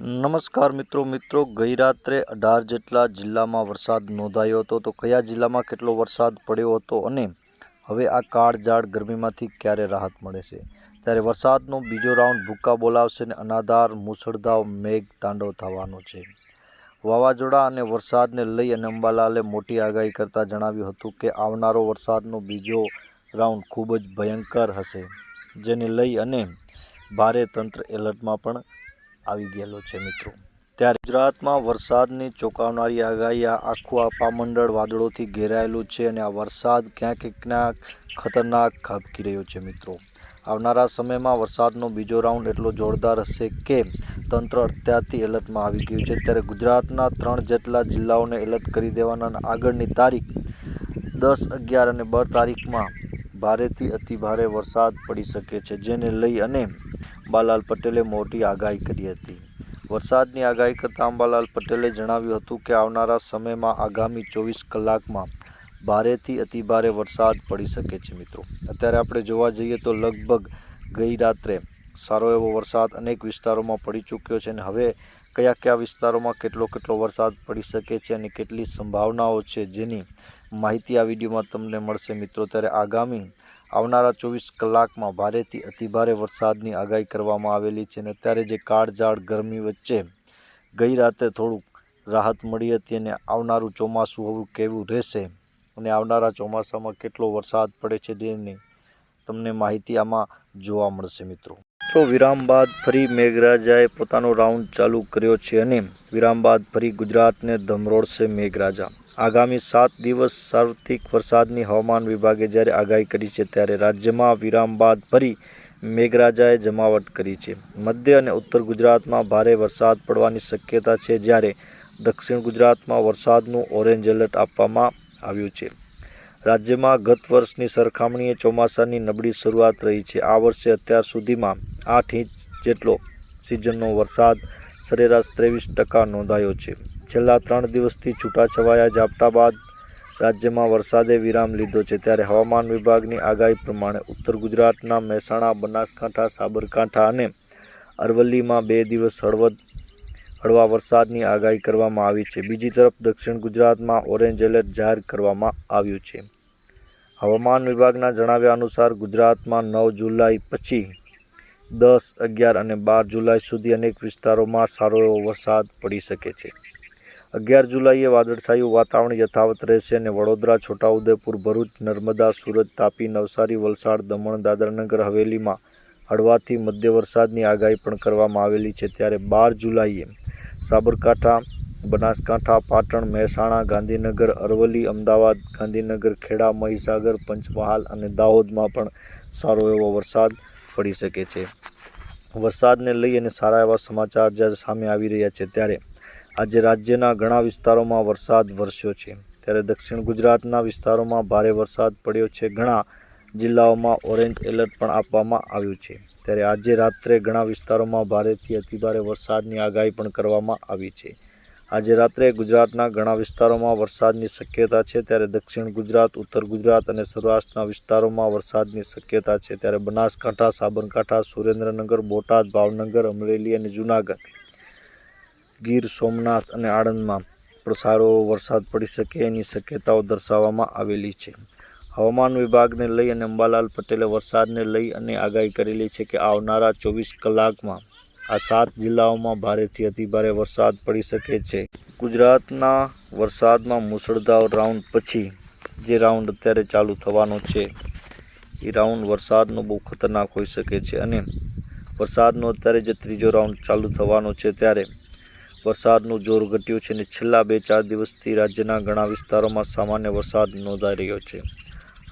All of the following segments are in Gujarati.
નમસ્કાર મિત્રો મિત્રો, ગઈ રાત્રે અઢાર જેટલા જિલ્લામાં વરસાદ નોંધાયો હતો. તો કયા જિલ્લામાં કેટલો વરસાદ પડ્યો હતો અને હવે આ કાળઝાળ ગરમીમાંથી ક્યારે રાહત મળે છે? ત્યારે વરસાદનો બીજો રાઉન્ડ ભૂક્કા બોલાવશે અને અનાધાર મુસળધાર મેઘ તાંડવ થવાનો છે. વાવાઝોડા અને વરસાદને લઈ અને અંબાલાલે મોટી આગાહી કરતાં જણાવ્યું હતું કે આવનારો વરસાદનો બીજો રાઉન્ડ ખૂબ જ ભયંકર હશે. જેને લઈ અને ભારે તંત્ર એલર્ટમાં પણ આવી ગયેલો છે મિત્રો. ત્યારે ગુજરાતમાં વરસાદની ચોંકાવનારી આગાહી આખું આ પામંડળ વાદળોથી ઘેરાયેલું છે અને આ વરસાદ ક્યાંક ક્યાંક ખતરનાક ખાબકી રહ્યો છે મિત્રો. આવનારા સમયમાં વરસાદનો બીજો રાઉન્ડ એટલો જોરદાર હશે કે તંત્ર અત્યારથી એલર્ટમાં આવી ગયું છે. ત્યારે ગુજરાતના ત્રણ જેટલા જિલ્લાઓને એલર્ટ કરી દેવાના આગળની તારીખ દસ, અગિયાર અને બાર તારીખમાં ભારેથી અતિ ભારે વરસાદ પડી શકે છે. જેને લઈ અને અંબાલાલ પટેલે મોટી આગાહી કરી હતી. વરસાદની આગાહી કરતાં અંબાલાલ પટેલે જણાવ્યું હતું કે, આવનારા સમયમાં આગામી ચોવીસ કલાકમાં ભારેથી અતિ ભારે વરસાદ પડી શકે છે મિત્રો. અત્યારે આપણે જોવા જઈએ તો લગભગ ગઈ રાત્રે સારો એવો વરસાદ અનેક વિસ્તારોમાં પડી ચૂક્યો છે અને હવે કયા કયા વિસ્તારોમાં કેટલો કેટલો વરસાદ પડી શકે છે અને કેટલી સંભાવનાઓ છે જેની માહિતી આ વિડીયોમાં તમને મળશે મિત્રો. ત્યારે આગામી આવનારા ચોવીસ કલાકમાં ભારેથી અતિભારે વરસાદની આગાહી કરવામાં આવેલી છે અને અત્યારે જે કાળઝાળ ગરમી વચ્ચે ગઈ રાતે થોડુંક રાહત મળી હતી અને આવનારું ચોમાસું હવે કેવું રહેશે અને આવનારા ચોમાસામાં કેટલો વરસાદ પડે છે તેની તમને માહિતી આમાં જોવા મળશે મિત્રો. તો વિરામ બાદ ફરી મેઘરાજાએ પોતાનો રાઉન્ડ ચાલુ કર્યો છે અને વિરામ બાદ ફરી ગુજરાતને ધમરોડશે મેઘરાજા. આગામી સાત દિવસ સાર્વત્રિક વરસાદની હવામાન વિભાગે જ્યારે આગાહી કરી છે, ત્યારે રાજ્યમાં વિરામ બાદ ફરી મેઘરાજાએ જમાવટ કરી છે. મધ્ય અને ઉત્તર ગુજરાતમાં ભારે વરસાદ પડવાની શક્યતા છે, જ્યારે દક્ષિણ ગુજરાતમાં વરસાદનું ઓરેન્જ એલર્ટ આપવામાં આવ્યું છે. રાજ્યમાં ગત વર્ષની સરખામણીએ ચોમાસાની નબળી શરૂઆત રહી છે. આ વર્ષે અત્યાર સુધીમાં આઠ ઇંચ જેટલો સિઝનનો વરસાદ સરેરાશ ત્રેવીસ ટકા નોંધાયો છે. છેલ્લા ત્રણ દિવસથી છૂટાછવાયા ઝાપટા બાદ રાજ્યમાં વરસાદે વિરામ લીધો છે. ત્યારે હવામાન વિભાગની આગાહી પ્રમાણે ઉત્તર ગુજરાતના મહેસાણા, બનાસકાંઠા, સાબરકાંઠા અને અરવલ્લીમાં બે દિવસ હળવદ, હળવા વરસાદની આગાહી કરવામાં આવી છે. બીજી તરફ દક્ષિણ ગુજરાતમાં ઓરેન્જ એલર્ટ જાહેર કરવામાં આવ્યું છે. હવામાન વિભાગના જણાવ્યા અનુસાર ગુજરાતમાં નવ જુલાઈ પછી દસ, અગિયાર અને બાર જુલાઈ સુધી અનેક વિસ્તારોમાં સારો એવો વરસાદ પડી શકે છે. અગિયાર જુલાઈએ વાદળછાયું વાતાવરણ યથાવત રહેશે અને વડોદરા, છોટાઉદેપુર, ભરૂચ, નર્મદા, સુરત, તાપી, નવસારી, વલસાડ, દમણ, દાદરાનગર, હવેલીમાં હળવાથી મધ્ય વરસાદની આગાહી પણ કરવામાં આવેલી છે. ત્યારે બાર જુલાઈએ સાબરકાંઠા, બનાસકાંઠા, પાટણ, મહેસાણા, ગાંધીનગર, અરવલ્લી, અમદાવાદ, ગાંધીનગર, ખેડા, મહીસાગર, પંચમહાલ અને દાહોદમાં પણ સારો એવો વરસાદ પડી શકે છે. વરસાદને લઈ અને સારા એવા સમાચાર જ્યારે સામે આવી રહ્યા છે ત્યારે આજે રાજ્યના ઘણા વિસ્તારોમાં વરસાદ વરસ્યો છે. ત્યારે દક્ષિણ ગુજરાતના વિસ્તારોમાં ભારે વરસાદ પડ્યો છે. ઘણા જિલ્લાઓમાં ઓરેન્જ એલર્ટ પણ આપવામાં આવ્યું છે. ત્યારે આજે રાત્રે ઘણા વિસ્તારોમાં ભારેથી અતિભારે વરસાદની આગાહી પણ કરવામાં આવી છે. આજે રાત્રે ગુજરાતના ઘણા વિસ્તારોમાં વરસાદની શક્યતા છે. ત્યારે દક્ષિણ ગુજરાત, ઉત્તર ગુજરાત અને સૌરાષ્ટ્રના વિસ્તારોમાં વરસાદની શક્યતા છે. ત્યારે બનાસકાંઠા, સાબરકાંઠા, સુરેન્દ્રનગર, બોટાદ, ભાવનગર, અમરેલી અને જૂનાગઢ ગીર સોમનાથ અને આણંદમાં પણ સારો વરસાદ પડી શકે એની શક્યતાઓ દર્શાવવામાં આવેલી છે. હવામાન વિભાગને લઈ અને અંબાલાલ પટેલે વરસાદને લઈ અને આગાહી કરેલી છે કે આવનારા ચોવીસ કલાકમાં આ સાત જિલ્લાઓમાં ભારેથી અતિભારે વરસાદ પડી શકે છે. ગુજરાતના વરસાદમાં મુસળધાર રાઉન્ડ પછી જે રાઉન્ડ અત્યારે ચાલુ થવાનો છે, એ રાઉન્ડ વરસાદનો બહુ ખતરનાક હોઈ શકે છે અને વરસાદનો અત્યારે જે ત્રીજો રાઉન્ડ ચાલુ થવાનો છે ત્યારે વરસાદનું જોર ઘટ્યું છે અને છેલ્લા બે ચાર દિવસથી રાજ્યના ઘણા વિસ્તારોમાં સામાન્ય વરસાદ નોંધાઈ રહ્યો છે.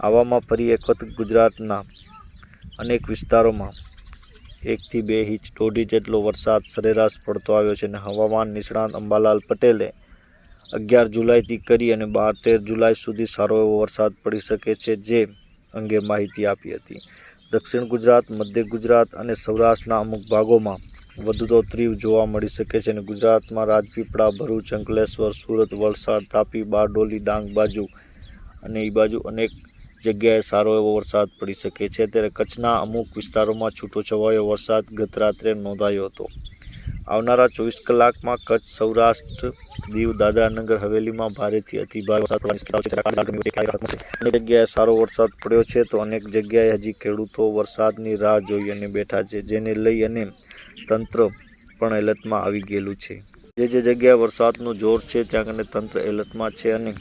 આવામાં ફરી વખત ગુજરાતના અનેક વિસ્તારોમાં એકથી બે ઇંચ દોઢ જેટલો વરસાદ સરેરાશ પડતો આવ્યો છે અને હવામાન નિષ્ણાત અંબાલાલ પટેલે અગિયાર જુલાઈથી કરી અને બાર તેર જુલાઈ સુધી સારો એવો વરસાદ પડી શકે છે જે અંગે માહિતી આપી હતી. દક્ષિણ ગુજરાત, મધ્ય ગુજરાત અને સૌરાષ્ટ્રના અમુક ભાગોમાં વધતો તીવ જોવા મળી શકે છે અને ગુજરાતમાં રાજપીપળા, ભરૂચ, અંકલેશ્વર, સુરત, વલસાડ, તાપી, બારડોલી, ડાંગ બાજુ અને એ બાજુ અનેક જગ્યાએ સારો એવો વરસાદ પડી શકે છે. ત્યારે કચ્છના અમુક વિસ્તારોમાં છૂટોછવાયો વરસાદ ગત રાત્રે નોંધાયો હતો. આવનારા ચોવીસ કલાકમાં કચ્છ, સૌરાષ્ટ્ર, દીવ, દાદરાનગર, હવેલીમાં ભારેથી અતિભારે અનેક જગ્યાએ સારો વરસાદ પડ્યો છે તો અનેક જગ્યાએ હજી ખેડૂતો વરસાદની રાહ જોઈ અને બેઠા છે, જેને લઈ અને તંત્ર પણ એલર્ટમાં આવી ગયેલું છે. જે જે જગ્યાએ વરસાદનું જોર છે, ત્યાં કને તંત્ર એલર્ટમાં છે અને